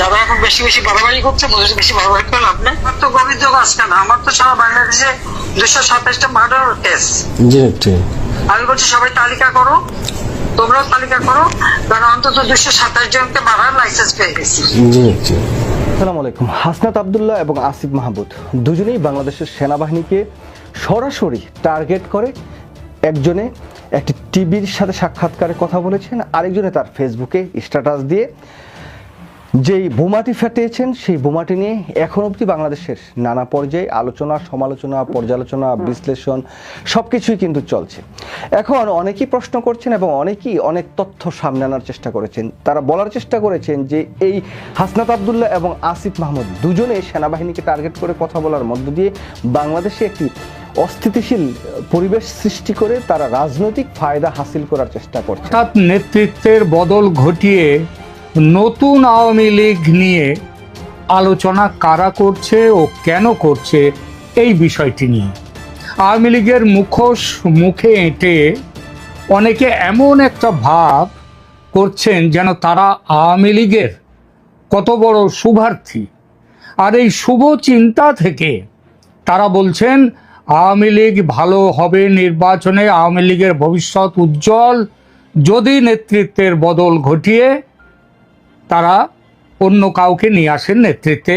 যারা এখন বেশি বেশি বাড়াবাড়ি করছে বেশি বেশি বাড়াবাড়ি করে লাভ নেই। তো গভীর যোগ না? আমার তো সারা বাংলাদেশে দুশো সাতাশটা মার্ডার কেস আমি বলছি সবাই তালিকা করো। তোমরাও তালিকা করো। কারণ অন্তত দুশো সাতাশ জনকে মারার লাইসেন্স পেয়ে গেছি। আসসালামু আলাইকুম। হাসনাত আবদুল্লাহ এবং আসিফ মাহমুদ দুজনেই বাংলাদেশের সেনাবাহিনীকে সরাসরি টার্গেট করে। একজনে একটি টিভির সাথে সাক্ষাৎকারে কথা বলেছেন আরেকজনে তার ফেসবুকে স্ট্যাটাস দিয়ে। যেই বোমাটি ফাটিয়েছেন সেই বোমাটি নিয়ে এখন অবধি বাংলাদেশের নানা পর্যায়ে আলোচনা, সমালোচনা, পর্যালোচনা, বিশ্লেষণ সব কিছুই কিন্তু চলছে। এখন অনেকেই প্রশ্ন করছেন এবং অনেকেই অনেক তথ্য সামনে আনার চেষ্টা করেছেন। তারা বলার চেষ্টা করেছেন যে এই হাসনাত আবদুল্লাহ এবং আসিফ মাহমুদ দুজনে সেনাবাহিনীকে টার্গেট করে কথা বলার মধ্য দিয়ে বাংলাদেশে একটি অস্থিতিশীল পরিবেশ সৃষ্টি করে তারা রাজনৈতিক ফায়দা হাসিল করার চেষ্টা করছে। নেতৃত্বের বদল ঘটিয়ে নতুন আওয়ামী লীগ নিয়ে আলোচনা কারা করছে ও কেন করছে এই বিষয়টি নিয়ে। আওয়ামী লীগের মুখোশ মুখে এঁটে অনেকে এমন একটা ভাব করছেন যেন তারা আওয়ামী লীগের কত বড় শুভার্থী। আর এই শুভ চিন্তা থেকে তারা বলছেন, আওয়ামী লীগ ভালো হবে নির্বাচনে, আওয়ামী লীগের ভবিষ্যৎ উজ্জ্বল। যদি নেতৃত্বের বদল ঘটিয়ে তারা অন্য কাউকে নিয়ে আসেন নেতৃত্বে।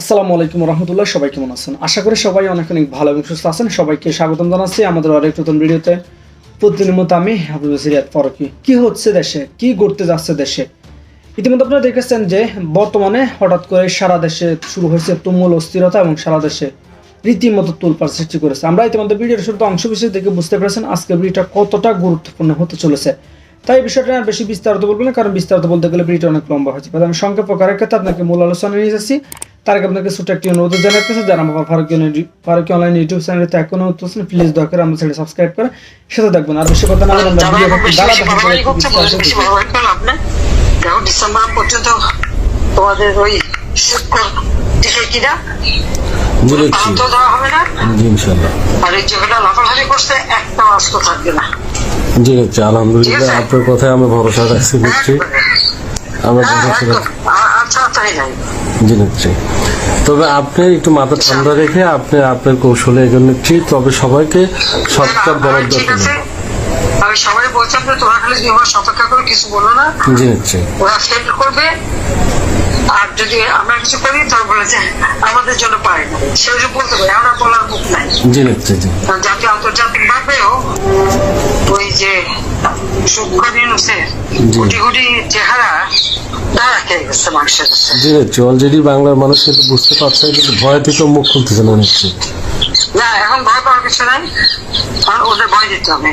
আসসালামু আলাইকুম রহমতুল্লাহ, সবাই কেমন আছেন? আশা করি সবাই অনেক অনেক ভালো এবং সুস্থ আছেন। সবাইকে স্বাগতম জানাচ্ছি আমাদের আরেক নতুন ভিডিওতে। প্রতিদিনের মতো আমি সিরিয়াত ফরকি। কি হচ্ছে দেশে? কি ঘটতে যাচ্ছে দেশে? ইতিমধ্যে আপনারা দেখেছেন যে বর্তমানে হঠাৎ করে সারা দেশে শুরু হয়েছে তুমুল অস্থিরতা এবং সারা দেশে রীতিমতো তুলপার সৃষ্টি করেছে। আমরা ইতিমধ্যে ভিডিওর শুরুতে অংশ বিশেষ দেখে বুঝতে পেরেছেন আজকের ভিডিওটা কতটা গুরুত্বপূর্ণ হতে চলেছে। তাই এই বিষয়টা আর বেশি বিস্তারিত বলব না কারণ বিস্তারিত বলতে গেলে ভিডিওটা অনেক লম্বা হয়েছে। আমি সংক্ষেপ প্রকারের ক্ষেত্রে আপনাকে মূল আলোচনা নিয়ে যাচ্ছি তার আগে আপনাকে ছোট একটি অনুরোধ জানাতেছে যারা আমার ফারুকি ফারুকি অনলাইন ইউটিউব চ্যানেলতে এখনও হচ্ছেন প্লিজ দয়া করে আমার চ্যানেল সাবস্ক্রাইব করে সাথে দেখবেন আর বেশি কথা না বলে আমরা ভিডিও বেশি দাঁড়া দেখো ডিসেম্বর পর্যন্ত তোমাদের ওই কিনা জি ইনশাল্লাহ আর এই যেগুলো লাফালাফি করছে একটা অস্ত্র থাকবে না। জি নেত্রী আলহামদুলিল্লাহ। আপনার কথায় আমি ভরসা রাখছি নেত্রী আমরা হ্যাঁ, ভরসা রাখছি। আচ্ছা নাই জি নেত্রী তবে আপনি একটু মাথা ঠান্ডা রেখে আপনি আপনার কৌশলে এগোন নেত্রী তবে সবাইকে সৎকার না, বরাদ্দ করুন আমি সবাই বলছিলাম যে তোমরা খালি মাস অপেক্ষা করে কিছু বলো না। জি নেত্রী ওরা ফেল করবে। আর যদি আমরা কিছু করি তাহলে বলে যে আমাদের জন্য পারে না। সেটা বলতে পারি আমরা বলার মুখ নাই। জি। কারণ জাতীয় আন্তর্জাতিক ভাবেও ওই যে সূক্ষ্ম নিউজের কোটি কোটি চেহারা তারা খেয়ে গেছে মানুষের কাছে। জি অলরেডি বাংলার মানুষ কিন্তু বুঝতে পারছে কিন্তু ভয় থেকে মুখ খুলতেছে না নেত্রী না এখন ভয় পাওয়ার কিছু নাই ওদের ভয় দিতে হবে।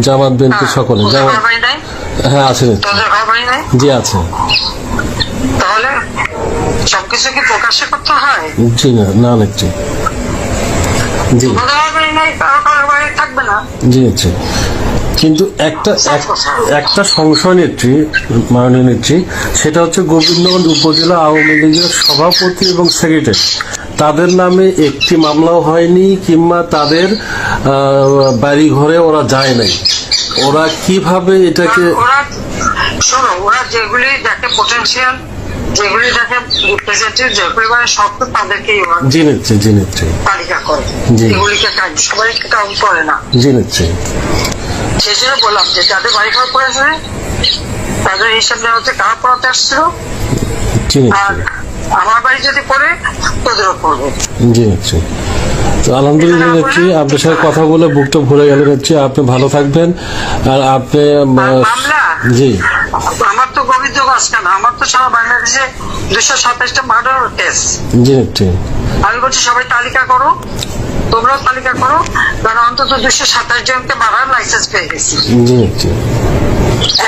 জামাত বিএনপি সকলে। জামাত হ্যাঁ আছে। জি আছে। তাহলে সবকিছু কি প্রকাশ্যে করতে হয়? জি না না জি। না? জি নেত্রী কিন্তু একটা একটা সংশয় নেত্রী মাননীয় নেত্রী সেটা হচ্ছে গোবিন্দগঞ্জ উপজেলা আওয়ামী লীগের সভাপতি এবং সেক্রেটারি। তাদের নামে একটি মামলাও হয়নি কিংবা তাদের বাড়ি ঘরে ওরা যায় নাই। ওরা কীভাবে এটাকে শোনো ওরা যেগুলি দেখে পোটেনশিয়াল যেগুলি দেখে রিপ্রেজেন্টেটিভ যেগুলি মানে তাদেরকেই ওরা জি নেত্রী জি নেত্রী। তালিকা করে। জি। এগুলিকে কাজ সবাইকে কাউন্ট করে না। জি নেত্রী। সেই জন্য বললাম যে যাদের বাড়ি ঘর পড়েছে তাদের হিসাব নেওয়া হচ্ছে কারা পড়াতে আসছিল। আর আমার বাড়ি যদি পড়ে তোদেরও পড়বে। জি তো আলহামদুলিল্লাহ নেত্রী আপনার সাথে কথা বলে বুকটা ভরে গেল নেত্রী। আপনি ভালো থাকবেন। আর আপনি? জি। আমার তো গভীর যোগ আসছে না আমার তো সারা বাংলাদেশে দুশো সাতাশটা মার্ডার কেস জি নেত্রী। আমি বলছি সবাই তালিকা করো। তোমরাও তালিকা করো কারণ অন্তত দুশো সাতাশ জনকে মারার লাইসেন্স পেয়ে গেছি।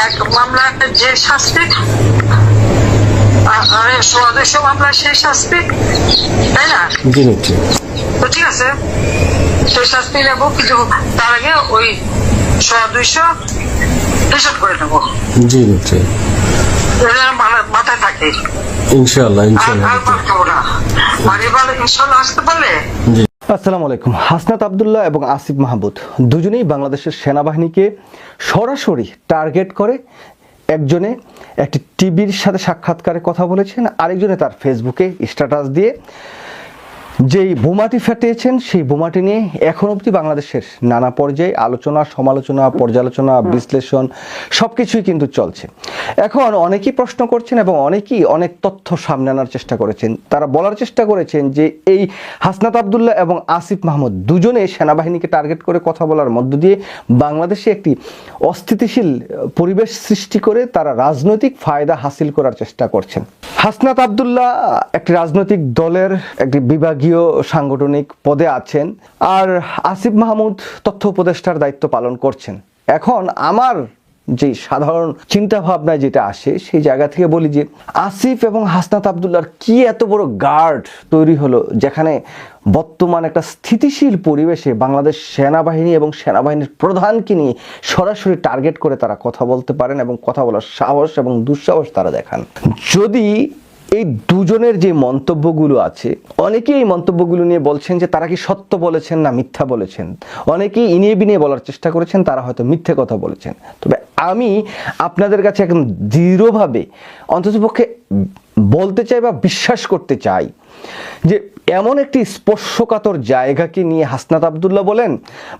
এক মামলা যে শাস্তি আ- আরে সোয়া মামলা শেষ আসবে তাই না? তো ঠিক আছে নেব কিন্তু তার আগে ওই সোয়া দুইশো হিসাব করে নেব। জি মাথায় থাকে। ইনশাল্লাহ আর ইনশাল্লাহ আর এবার আসতে পারলে? আসসালামু আলাইকুম। হাসনাত আবদুল্লাহ এবং আসিফ মাহমুদ দুজনেই বাংলাদেশের সেনাবাহিনীকে সরাসরি টার্গেট করে একজনে একটি টিভির সাথে সাক্ষাৎকারে কথা বলেছেন, আরেকজনে তার ফেসবুকে স্ট্যাটাস দিয়ে যেই বোমাটি ফাটিয়েছেন সেই বোমাটি নিয়ে এখন অবধি বাংলাদেশের নানা পর্যায়ে আলোচনা, সমালোচনা, পর্যালোচনা, বিশ্লেষণ সব কিছুই কিন্তু চলছে। এখন অনেকেই প্রশ্ন করছেন এবং অনেকেই অনেক তথ্য সামনে আনার চেষ্টা করেছেন। তারা বলার চেষ্টা করেছেন যে এই হাসনাত আবদুল্লাহ এবং আসিফ মাহমুদ দুজনে সেনাবাহিনীকে টার্গেট করে কথা বলার মধ্য দিয়ে বাংলাদেশে একটি অস্থিতিশীল পরিবেশ সৃষ্টি করে তারা রাজনৈতিক ফায়দা হাসিল করার চেষ্টা করছেন। হাসনাত আবদুল্লাহ একটি রাজনৈতিক দলের একটি বিভাগীয় সাংগঠনিক পদে আছেন আর আসিফ মাহমুদ তথ্য উপদেষ্টার দায়িত্ব পালন করছেন। এখন আমার যে সাধারণ চিন্তা ভাবনা যেটা আসে, সেই জায়গা থেকে বলি যে আসিফ এবং হাসনাত আবদুল্লাহর কি এত বড় গার্ড তৈরি হলো, যেখানে বর্তমান একটা স্থিতিশীল পরিবেশে বাংলাদেশ সেনাবাহিনী এবং সেনাবাহিনীর প্রধানকে নিয়ে সরাসরি টার্গেট করে তারা কথা বলতে পারেন এবং কথা বলার সাহস এবং দুঃসাহস তারা দেখান। যদি এই দুজনের যে মন্তব্যগুলো আছে, অনেকেই এই মন্তব্যগুলো নিয়ে বলছেন যে তারা কি সত্য বলেছেন না মিথ্যা বলেছেন? অনেকেই ইনিয়ে বিনিয়ে বলার চেষ্টা করেছেন, তারা হয়তো মিথ্যে কথা বলেছেন। তবে আমি আপনাদের কাছে একদম দৃঢ়ভাবে, অন্ততপক্ষে বলতে চাই বা বিশ্বাস করতে চাই যে এমন একটি স্পর্শকাতর জায়গাকে নিয়ে হাসনাত আবদুল্লাহ বলেন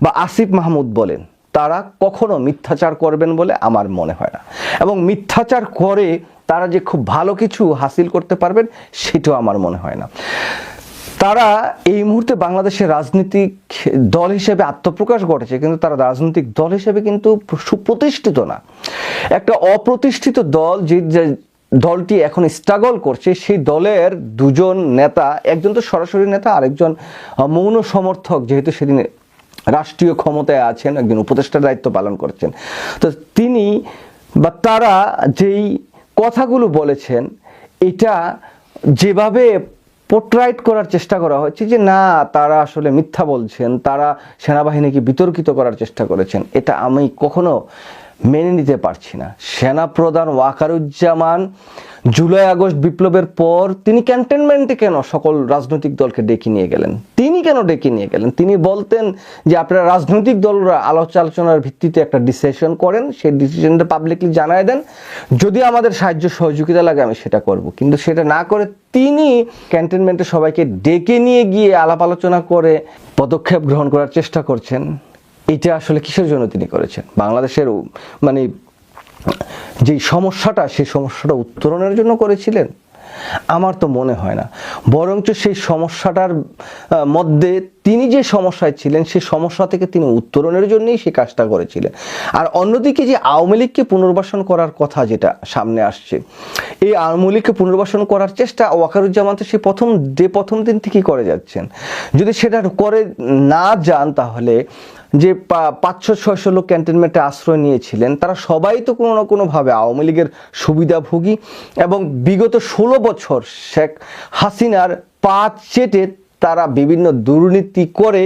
বা আসিফ মাহমুদ বলেন, তারা কখনো মিথ্যাচার করবেন বলে আমার মনে হয় না। এবং মিথ্যাচার করে তারা যে খুব ভালো কিছু হাসিল করতে পারবেন, সেটাও আমার মনে হয় না। তারা এই মুহূর্তে বাংলাদেশের রাজনৈতিক দল হিসেবে আত্মপ্রকাশ ঘটেছে, কিন্তু তারা রাজনৈতিক দল হিসেবে কিন্তু সুপ্রতিষ্ঠিত না। একটা অপ্রতিষ্ঠিত দল যে দলটি এখন স্ট্রাগল করছে, সেই দলের দুজন নেতা, একজন তো সরাসরি নেতা, আরেকজন মৌন সমর্থক, যেহেতু সেদিন রাষ্ট্রীয় ক্ষমতায় আছেন, একজন উপদেষ্টার দায়িত্ব পালন করছেন। তো তিনি বা তারা যেই কথাগুলো বলেছেন, এটা যেভাবে পোর্ট্রাইট করার চেষ্টা করা হচ্ছে যে, না, তারা আসলে মিথ্যা বলছেন, তারা সেনাবাহিনীকে বিতর্কিত করার চেষ্টা করেছেন, এটা আমি কখনো মেনে নিতে পারছি না। সেনা প্রধান ওয়াকারুজ্জামান জুলাই আগস্ট বিপ্লবের পর তিনি ক্যান্টনমেন্টে কেন সকল রাজনৈতিক দলকে ডেকে নিয়ে গেলেন? তিনি কেন ডেকে নিয়ে গেলেন? তিনি বলতেন যে আপনারা রাজনৈতিক দলরা আলোচনা আলোচনার ভিত্তিতে একটা ডিসিশন করেন, সেই ডিসিশনটা পাবলিকলি জানায় দেন। যদি আমাদের সাহায্য সহযোগিতা লাগে, আমি সেটা করব। কিন্তু সেটা না করে তিনি ক্যান্টনমেন্টে সবাইকে ডেকে নিয়ে গিয়ে আলাপ আলোচনা করে পদক্ষেপ গ্রহণ করার চেষ্টা করছেন। এটা আসলে কিসের জন্য তিনি করেছেন? বাংলাদেশের মানে যেই সমস্যাটা, সেই সমস্যাটা উত্তরণের জন্য করেছিলেন? আমার তো মনে হয় না। বরঞ্চ সেই সমস্যাটার মধ্যে তিনি যে সমস্যায় ছিলেন, সেই সমস্যা থেকে তিনি উত্তরণের জন্যই সেই কাজটা করেছিলেন। আর অন্যদিকে যে আওয়ামী লীগকে পুনর্বাসন করার কথা যেটা সামনে আসছে, এই আওয়ামী লীগকে পুনর্বাসন করার চেষ্টা ওয়াকারুজ্জামান তো সেই প্রথম ডে প্রথম দিন থেকেই করে যাচ্ছেন। যদি সেটা করে না যান তাহলে যে পাঁচশো, ছয়শো লোক ক্যান্টনমেন্টে আশ্রয় নিয়েছিলেন, তারা সবাই তো কোনো না কোনোভাবে আওয়ামী লীগের সুবিধাভোগী এবং বিগত ষোলো বছর শেখ হাসিনার পাঁচ চেটে তারা বিভিন্ন দুর্নীতি করে,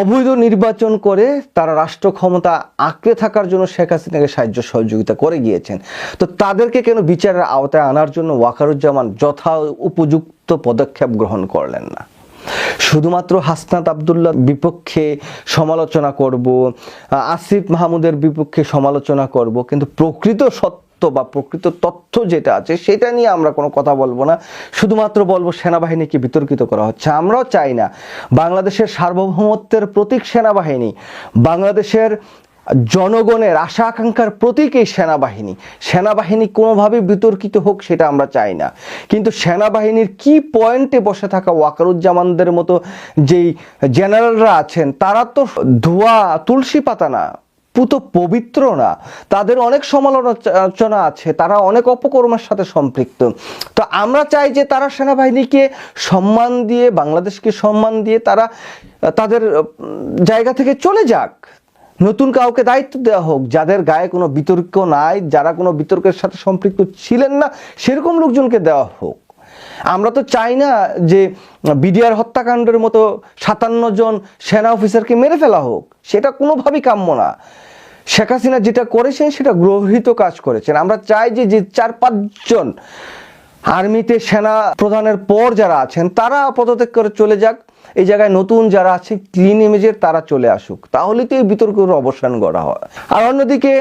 অবৈধ নির্বাচন করে, তারা রাষ্ট্র ক্ষমতা আঁকড়ে থাকার জন্য শেখ হাসিনাকে সাহায্য সহযোগিতা করে গিয়েছেন। তো তাদেরকে কেন বিচারের আওতায় আনার জন্য ওয়াকারুজ্জামান যথা উপযুক্ত পদক্ষেপ গ্রহণ করলেন না? শুধুমাত্র হাসনাত আবদুল্লাহ বিপক্ষে সমালোচনা করব আসিফ মাহমুদের বিপক্ষে সমালোচনা করব, কিন্তু প্রকৃত সত্য বা প্রকৃত তথ্য যেটা আছে সেটা নিয়ে আমরা কোনো কথা বলব না। শুধুমাত্র বলব সেনাবাহিনীকে বিতর্কিত করা হচ্ছে? আমরাও চাই না। বাংলাদেশের সার্বভৌমত্বের প্রতীক সেনাবাহিনী, বাংলাদেশের জনগণের আশা আকাঙ্ক্ষার প্রতীক এই সেনাবাহিনী। সেনাবাহিনী কোনোভাবে বিতর্কিত হোক, সেটা আমরা চাই না। কিন্তু সেনাবাহিনীর কি পয়েন্টে বসে থাকা ওয়াকারুজ্জামানদের মতো যেই জেনারেলরা আছেন, তারা তো ধোয়া, তুলসী পাতা না, পুত পবিত্র না। তাদের অনেক সমালোচনা আছে, তারা অনেক অপকর্মের সাথে সম্পৃক্ত। তো আমরা চাই যে তারা সেনাবাহিনীকে সম্মান দিয়ে, বাংলাদেশকে সম্মান দিয়ে তারা তাদের জায়গা থেকে চলে যাক। নতুন কাউকে দায়িত্ব দেওয়া হোক, যাদের গায়ে কোনো বিতর্ক নাই, যারা কোনো বিতর্কের সাথে সম্পৃক্ত ছিলেন না, সেরকম লোকজনকে দেওয়া হোক। আমরা তো চাই না যে বিডিআর হত্যাকাণ্ডের মতো সাতান্ন জন সেনা অফিসারকে মেরে ফেলা হোক। সেটা কোনোভাবেই কাম্য না। শেখ হাসিনা যেটা করেছেন, সেটা গ্রহিত কাজ করেছেন। আমরা চাই যে যে চার পাঁচজন আর্মিতে সেনা প্রধানের পর যারা আছেন, তারা পদত্যাগ করে চলে যাক। এই জায়গায় নতুন যারা আছে ক্লিন ইমেজের তারা চলে আসুক। তাহলে তো এই বিতর্কের অবসান করা হয়। আর অন্যদিকে,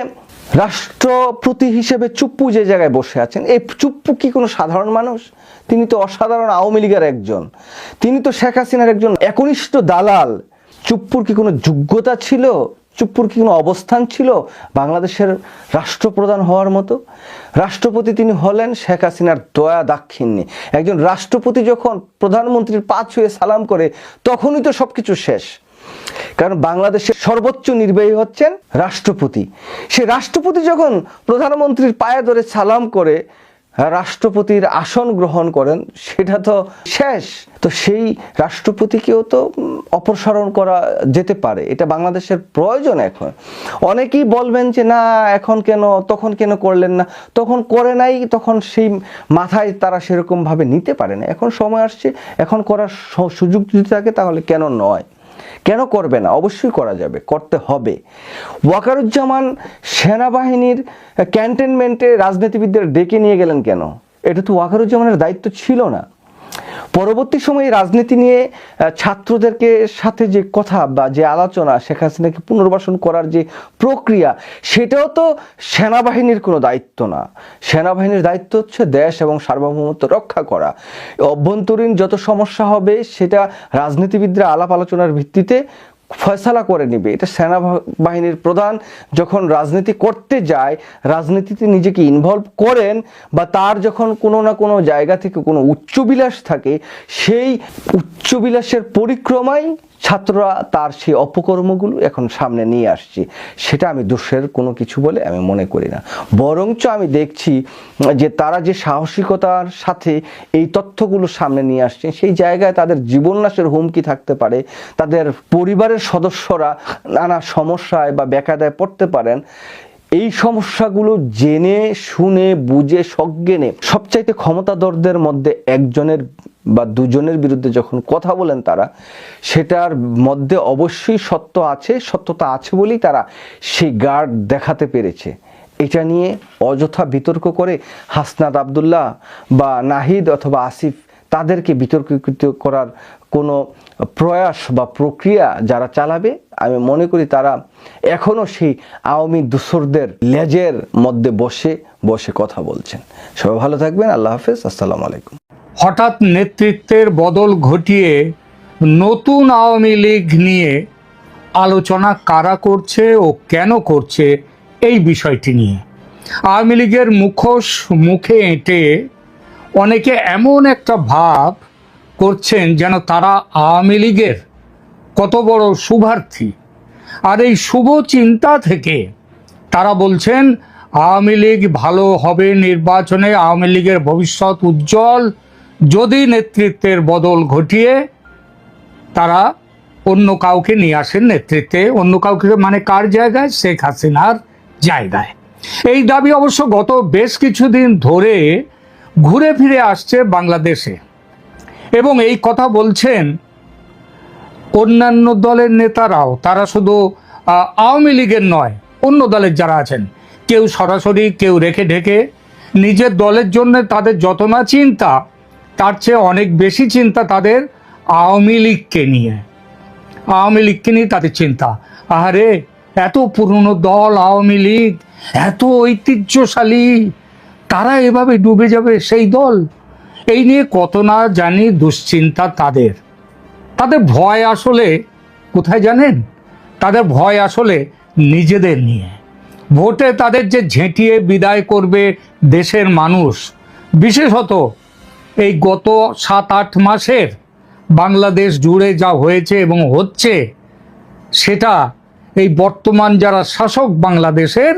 রাষ্ট্রপতি হিসেবে চুপ্পু যে জায়গায় বসে আছেন, এই চুপ্পু কি কোনো সাধারণ মানুষ? তিনি তো অসাধারণ আওয়ামী লীগের একজন। তিনি তো শেখ হাসিনার একজন একনিষ্ঠ দালাল। চুপ্পুর কি কোনো যোগ্যতা ছিল? চুপ্পুর কি কোনো অবস্থান ছিল? বাংলাদেশের রাষ্ট্রপ্রধান হওয়ার মতো? রাষ্ট্রপতি তিনি হলেন শেখ হাসিনার দয়া দাক্ষিণ্যে। একজন রাষ্ট্রপতি যখন প্রধানমন্ত্রীর পা ছুঁয়ে সালাম করে, তখনই তো সব কিছু শেষ। কারণ বাংলাদেশের সর্বোচ্চ নির্বাহী হচ্ছেন রাষ্ট্রপতি। সে রাষ্ট্রপতি যখন প্রধানমন্ত্রীর পায়ে ধরে সালাম করে রাষ্ট্রপতির আসন গ্রহণ করেন, সেটা তো শেষ। তো সেই রাষ্ট্রপতিকেও তো অপসারণ করা যেতে পারে, এটা বাংলাদেশের প্রয়োজন এখন। অনেকেই বলবেন যে, না, এখন কেন, তখন কেন করলেন না? তখন করে নাই, তখন সেই মাথায় তারা সেরকমভাবে নিতে পারে না। এখন সময় আসছে, এখন করার সুযোগ যদি থাকে, তাহলে কেন নয়? কেন করবে না? অবশ্যই করা যাবে, করতে হবে। ওয়াকারুজ্জামান সেনাবাহিনীর ক্যান্টনমেন্টে রাজনীতিবিদদের ডেকে নিয়ে গেলেন কেন? এটা তো ওয়াকারুজ্জামানের দায়িত্ব ছিল না। পরবর্তী সময়ে রাজনীতি নিয়ে ছাত্রদেরকে সাথে যে কথা বা যে আলোচনা শেখ হাসিনাকে পুনর্বাসন করার যে প্রক্রিয়া, সেটাও তো সেনাবাহিনীর কোনো দায়িত্ব না। সেনাবাহিনীর দায়িত্ব হচ্ছে দেশ এবং সার্বভৌমত্ব রক্ষা করা। অভ্যন্তরীণ যত সমস্যা হবে, সেটা রাজনীতিবিদরা আলাপ আলোচনার ভিত্তিতে ফয়সালা করে নিবে। এটা সেনাবাহিনীর প্রধান যখন রাজনীতি করতে যায়, রাজনীতিতে নিজেকে ইনভলভ করেন বা তার যখন কোনো না কোনো জায়গা থেকে কোনো উচ্চবিলাস থাকে, সেই উচ্চবিলাসের পরিক্রমায় ছাত্ররা তার সেই অপকর্মগুলো এখন সামনে নিয়ে আসছে। সেটা আমি দোষের কোনো কিছু বলে আমি মনে করি না। বরঞ্চ আমি দেখছি যে তারা যে সাহসিকতার সাথে এই তথ্যগুলো সামনে নিয়ে আসছে, সেই জায়গায় তাদের জীবননাশের হুমকি থাকতে পারে, তাদের পরিবারের সদস্যরা নানা সমস্যায় বা বেকায়দায় পড়তে পারেন। এই সমস্যাগুলো জেনে, শুনে, বুঝে, সজ্ঞানে সবচাইতে ক্ষমতাধরদের মধ্যে একজনের বা দুজনের বিরুদ্ধে যখন কথা বলেন তারা, সেটার মধ্যে অবশ্যই সত্য আছে, সত্যতা আছে বলেই তারা সেই গার্ড দেখাতে পেরেছে। এটা নিয়ে অযথা বিতর্ক করে হাসনাত আবদুল্লাহ বা নাহিদ অথবা আসিফ তাদেরকে বিতর্কিত করার কোনো প্রয়াস বা প্রক্রিয়া যারা চালাবে, আমি মনে করি তারা এখনও সেই আওয়ামী দূসরদের লেজের মধ্যে বসে বসে কথা বলছেন। সবাই ভালো থাকবেন, আল্লাহ হাফেজ, আসসালামু আলাইকুম। হঠাৎ নেতৃত্বের বদল ঘটিয়ে নতুন আওয়ামী লীগ নিয়ে আলোচনা কারা করছে ও কেন করছে এই বিষয়টি নিয়ে। আওয়ামী লীগের মুখোশ মুখে এঁটে অনেকে এমন একটা ভাব করছেন যেন তারা আওয়ামী লীগের কত বড় শুভার্থী। আর এই শুভ চিন্তা থেকে তারা বলছেন, আওয়ামী লীগ ভালো হবে নির্বাচনে, আওয়ামী লীগের ভবিষ্যৎ উজ্জ্বল। যদি নেতৃত্বের বদল ঘটিয়ে তারা অন্য কাউকে নিয়ে আসেন নেতৃত্বে, অন্য কাউকে মানে কার জায়গায়? শেখ হাসিনার জায়গায়। এই দাবি অবশ্য গত বেশ কিছুদিন ধরে ঘুরে ফিরে আসছে বাংলাদেশে। এবং এই কথা বলছেন অন্যান্য দলের নেতারাও। তারা শুধু আওয়ামী লীগের নয়, অন্য দলের যারা আছেন, কেউ সরাসরি, কেউ রেখে ঢেকে, নিজের দলের জন্য তাদের যত না চিন্তা, তার চেয়ে অনেক বেশি চিন্তা তাদের আওয়ামী লীগকে নিয়ে। আওয়ামী লীগকে নিয়ে তাদের চিন্তা। আরে এত পুরনো দল আওয়ামী লীগ, এত ঐতিহ্যশালী তারা এভাবে ডুবে যাবে সেই দল? এই নিয়ে কত না জানি দুশ্চিন্তা তাদের। তাদের ভয় আসলে কোথায় জানেন? তাদের ভয় আসলে নিজেদের নিয়ে। ভোটে তাদের যে ঝেঁটিয়ে বিদায় করবে দেশের মানুষ, বিশেষত এই গত সাত আট মাসের বাংলাদেশ জুড়ে যা হয়েছে এবং হচ্ছে, সেটা এই বর্তমান যারা শাসক বাংলাদেশের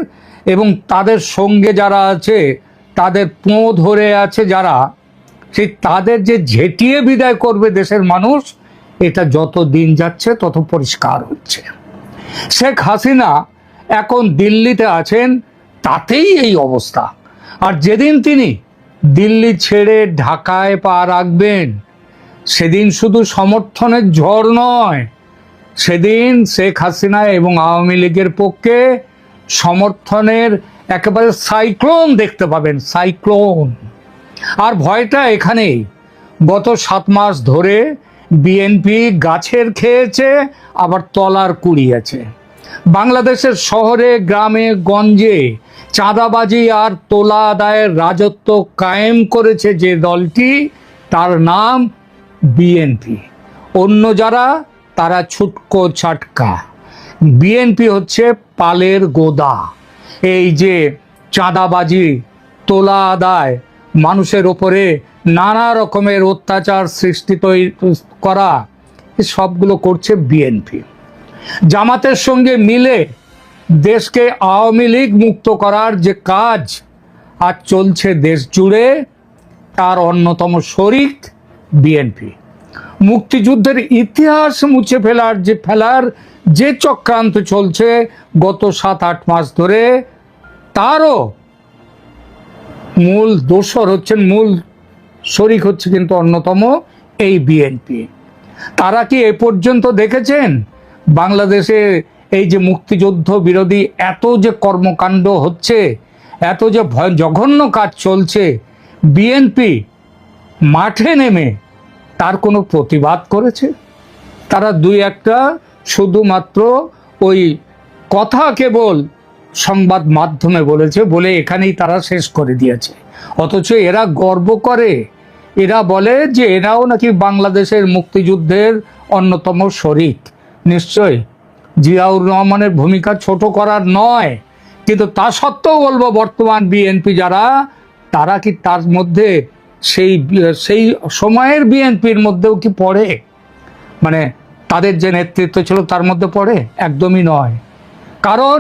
এবং তাদের সঙ্গে যারা আছে তাদের পোঁ ধরে আছে যারা সেই তাদের যে ঝেঁটিয়ে বিদায় করবে দেশের মানুষ, এটা যত দিন যাচ্ছে তত পরিষ্কার হচ্ছে। শেখ হাসিনা এখন দিল্লিতে আছেন, তাতেই এই অবস্থা। আর যেদিন তিনি দিল্লি ছেড়ে ঢাকায় পা রাখবেন, সেদিন শুধু সমর্থনের ঝড় নয়, সেদিন শেখ হাসিনা এবং আওয়ামী লীগের পক্ষে সমর্থনের একেবারে সাইক্লোন দেখতে পাবেন, সাইক্লোন। আর ভয়টা এখানেই। গত সাত মাস ধরে বিএনপি গাছের খেয়েছে, আবার তলার কুড়িয়েছে বাংলাদেশের শহরে, গ্রামে, গঞ্জে চাঁদাবাজি আর তোলা আদায়ের রাজত্ব কায়েম করেছে যে দলটি, তার নাম বিএনপি। অন্য যারা, তারা ছুটকো ছাটকা বিএনপি হচ্ছে পালের গোদা। এই যে চাঁদাবাজি, তোলা আদায়, মানুষের ওপরে নানা রকমের অত্যাচার সৃষ্টি করা সবগুলো করছে বিএনপি জামাতের সঙ্গে মিলে দেশকে আওয়ামী লীগ মুক্ত করার যে কাজ আজ চলছে দেশ জুড়ে, তার অন্যতম শরিক বিএনপি মুক্তিযুদ্ধের ইতিহাস মুছে ফেলার যে ফেলার যে চক্রান্ত চলছে গত সাত, আট মাস ধরে, তারও মূল দোসর হচ্ছেন, মূল শরিক হচ্ছে কিন্তু অন্যতম এই বিএনপি তারা কি এ পর্যন্ত দেখেছেন? বাংলাদেশে এই যে মুক্তিযুদ্ধ বিরোধী এত যে কর্মকাণ্ড হচ্ছে, এত যে ভয়, জঘন্য কাজ চলছে বিএনপি মাঠে নেমে তার কোনো প্রতিবাদ করেছে? তারা দুই একটা শুধুমাত্র ওই কথা কেবল সংবাদ মাধ্যমে বলেছে বলে এখানেই তারা শেষ করে দিয়েছে। অথচ এরা গর্ব করে। এরা বলে যে এরাও নাকি বাংলাদেশের মুক্তিযুদ্ধের অন্যতম শরিক। নিশ্চয় জিয়াউর রহমানের ভূমিকা ছোট করার নয়। কিন্তু তা সত্ত্বেও বলব বর্তমান বিএনপি যারা, তারা কি তার মধ্যে সেই সেই সময়ের বিএনপির মধ্যেও কি পড়ে? মানে তাদের যে নেতৃত্ব ছিল তার মধ্যে পড়ে? একদমই নয়। কারণ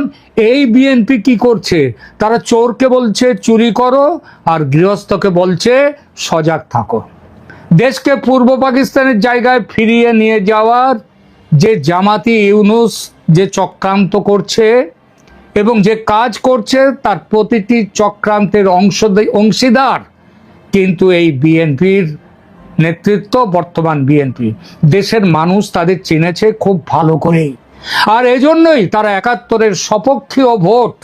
এই বিএনপি কি করছে? তারা চোরকে বলছে, চুরি করো, আর গৃহস্থকে বলছে, সজাগ থাকো। দেশকে পূর্ব পাকিস্তানের জায়গায় ফিরিয়ে নিয়ে যাওয়ার যে জামাতি ইউনুস যে চক্রান্ত করছে এবং যে কাজ করছে, তার প্রতিটি চক্রান্তের অংশ অংশীদার কিন্তু এই বিএনপির নেতৃত্ব বর্তমান বিএনপি। দেশের মানুষ তাদের চিনেছে খুব ভালো করেই। আর এজন্যই তারা একাত্তরের সপক্ষীয় ভোট,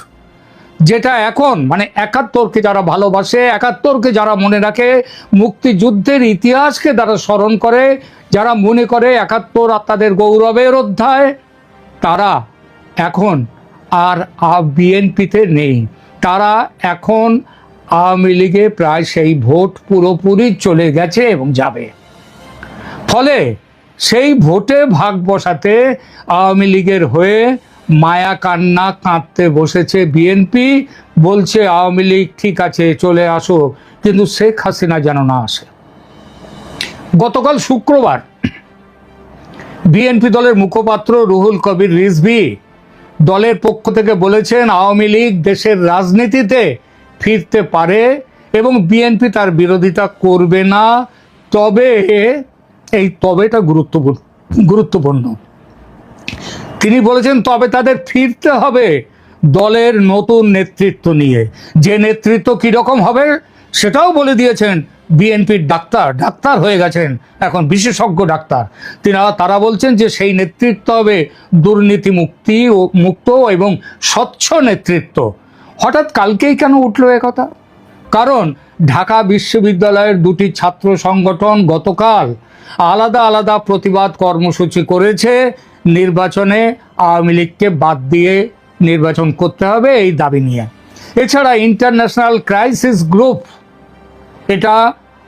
যেটা এখন মানে একাত্তরকে যারা ভালোবাসে, একাত্তরকে যারা মনে রাখে, মুক্তিযুদ্ধের ইতিহাসকে যারা স্মরণ করে, যারা মনে করে একাত্তর আর তাদের গৌরবের অধ্যায়, তারা এখন আর বিএনপিতে নেই। তারা এখন আওয়ামী লীগে প্রায় সেই ভোট পুরোপুরি চলে গেছে এবং যাবে। ফলে সেই ভোটে ভাগ বসাতে আওয়ামী লীগের হয়ে মায়া কান্না কাঁদতে বসেছে বিএনপি, বলছে আওয়ামী লীগ ঠিক আছে, চলে আসো, কিন্তু শেখ হাসিনা যেন না আসে। গতকাল শুক্রবার বিএনপি দলের মুখপাত্র রুহুল কবির রিজভি দলের পক্ষ থেকে বলেছেন, আওয়ামী লীগ দেশের রাজনীতিতে ফিরতে পারে এবং বিএনপি তার বিরোধিতা করবে না। তবে এই তবেটা গুরুত্বপূর্ণ গুরুত্বপূর্ণ। তিনি বলেছেন, তবে তাদের ফিরতে হবে দলের নতুন নেতৃত্ব নিয়ে। যে নেতৃত্ব কীরকম হবে সেটাও বলে দিয়েছেন বিএনপির ডাক্তার। ডাক্তার হয়ে গেছেন এখন, বিশেষজ্ঞ ডাক্তার। তিনি তারা বলছেন যে সেই নেতৃত্ব হবে দুর্নীতি মুক্তি ও, মুক্ত এবং স্বচ্ছ নেতৃত্ব। হঠাৎ কালকেই কেন উঠল কথা? কারণ ঢাকা বিশ্ববিদ্যালয়ের দুটি ছাত্র সংগঠন গতকাল আলাদা আলাদা প্রতিবাদ কর্মসূচি করেছে। নির্বাচনে আওয়ামী লীগকে বাদ দিয়ে নির্বাচন করতে হবে এই দাবি নিয়ে। এছাড়া ইন্টারন্যাশনাল ক্রাইসিস গ্রুপ, এটা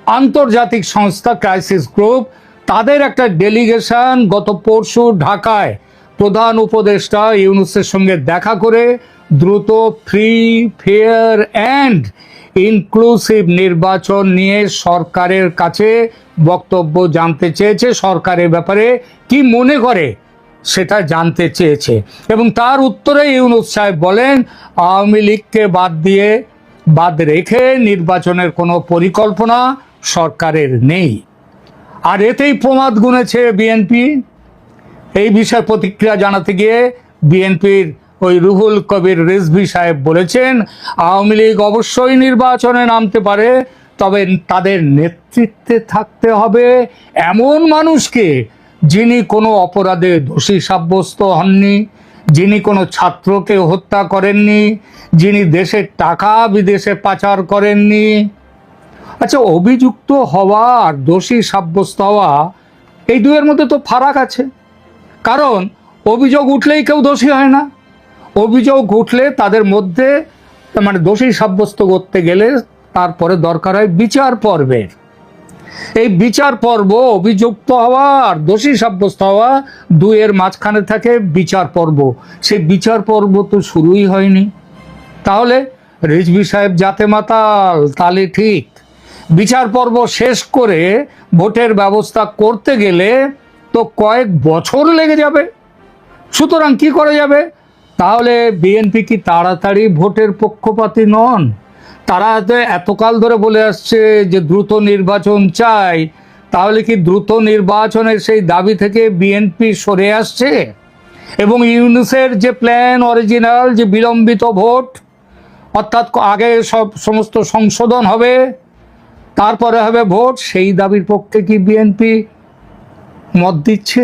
আন্তর্জাতিক সংস্থা ক্রাইসিস গ্রুপ, তাদের একটা ডেলিগেশন গত পরশু ঢাকায় প্রধান উপদেষ্টা ইউনুসের সঙ্গে দেখা করে দ্রুত ফ্রি ফেয়ার অ্যান্ড ইনক্লুসিভ নির্বাচন নিয়ে সরকারের কাছে বক্তব্য জানতে চেয়েছে। সরকারের ব্যাপারে কি মনে করে সেটা জানতে চেয়েছে। এবং তার উত্তরে ইউনুস সাহেব বলেন, আওয়ামী লীগকে বাদ দিয়ে, বাদ রেখে নির্বাচনের কোনো পরিকল্পনা সরকারের নেই। আর এতেই প্রমাদ গুনেছে বিএনপি। এই বিষয়ে প্রতিক্রিয়া জানাতে গিয়ে বিএনপির ওই রুহুল কবির রিজভি সাহেব বলেছেন, আওয়ামী লীগ অবশ্যই নির্বাচনে নামতে পারে, তবে তাদের নেতৃত্বে থাকতে হবে এমন মানুষকে যিনি কোনো অপরাধে দোষী সাব্যস্ত হননি, যিনি কোনো ছাত্রকে হত্যা করেননি, যিনি দেশের টাকা বিদেশে পাচার করেননি। আচ্ছা অভিযুক্ত হওয়া আর দোষী সাব্যস্ত হওয়া, এই দুয়ের মধ্যে তো ফারাক আছে। কারণ, অভিযোগ উঠলেই কেউ দোষী হয় না। অভিযোগ উঠলে তাদের মধ্যে মানে দোষী সাব্যস্ত করতে গেলে তারপরে দরকার হয় বিচার পর্বের। এই বিচার পর্ব অভিযুক্ত হওয়া আর দোষী সাব্যস্ত হওয়া দুয়ের মাঝখানে থাকে বিচার পর্ব। সেই বিচার পর্ব তো শুরুই হয়নি। তাহলে রিজভি সাহেব, জাতে মাতাল, তালে ঠিক। বিচার পর্ব শেষ করে ভোটের ব্যবস্থা করতে গেলে তো কয়েক বছর লেগে যাবে। সুতরাং কি করা যাবে? তাহলে বিএনপি কি তাড়াতাড়ি ভোটের পক্ষপাতী নন? তারা এতকাল ধরে বলে আসছে যে দ্রুত নির্বাচন চাই, তাহলে কি দ্রুত নির্বাচনের সেই দাবি থেকে বিএনপি সরে আসছে? এবং ইউনুসের যে প্ল্যান, অরিজিনাল যে বিলম্বিত ভোট, অর্থাৎ আগে সব সমস্ত সংশোধন হবে, তারপরে হবে ভোট, সেই দাবির পক্ষে কি বিএনপি মত দিচ্ছে?